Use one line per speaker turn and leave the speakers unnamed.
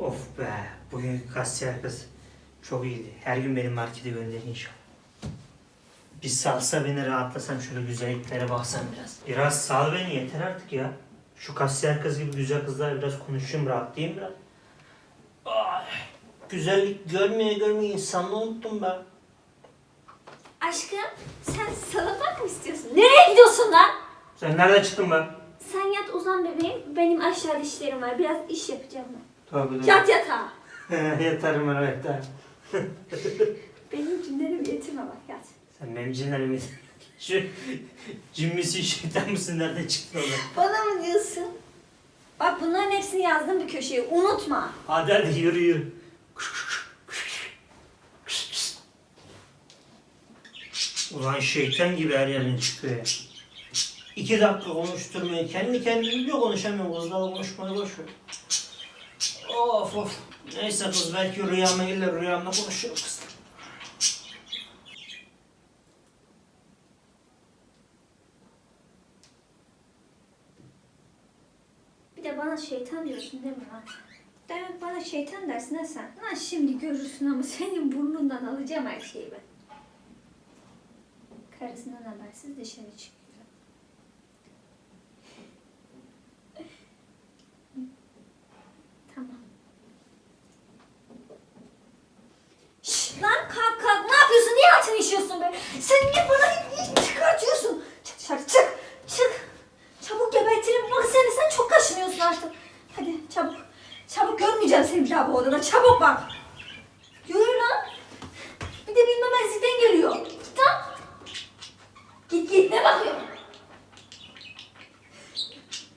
Of be, bugün kasiyer kız çok iyiydi. Her gün benim markete gönder inşallah. Bir salsa beni rahatlasam şöyle güzelliklere baksam biraz. Biraz sal beni yeter artık ya. Şu kasiyer kız gibi güzel kızlar biraz konuşayım rahatlayayım biraz. Ay, güzellik görmeye görmeye insanlığı unuttum ben.
Aşkım sen salata mı istiyorsun? Nereye gidiyorsun lan?
Sen nereden çıktın ben?
Sen yat uzan bebeğim. Benim aşağıda işlerim var. Biraz iş yapacağım ben.
Tabii
Yat yatağa.
Yatarım ben yatarım.
Benim cinlerimi getirme bak yat.
Sen benim cinlerimi... Şu cin misin şeytan mısın nereden çıktın oğlum?
Bana mı diyorsun? Bak bunların hepsini yazdım bir köşeye. Unutma.
Hadi hadi yürü yürü. Ulan şeytan gibi her yerin çıkıyor ya. İki dakika konuşturmuyor. Kendi kendini biliyor konuşamıyor. Kızlarla konuşmayı boş ver. Of of. Neyse kız belki rüyama gelir rüyamda konuşuyor kız.
Bir de bana şeytan diyorsun değil mi lan? Demek bana şeytan dersin ha sen. Lan şimdi görürsün ama senin burnundan alacağım her şeyi ben. Karısından habersiz dışarı çıkıyor. Sen niye bana hep çıkartıyorsun? Çık dışarı çık çık. Çabuk gebertirim bak seni sen çok kaşınıyorsun artık. Hadi çabuk. Çabuk görmeyeceğim seni bir daha bu odada çabuk bak. Yürü lan. Bir de bilmemezlikten geliyor. Git lan. Git git ne bakıyorsun?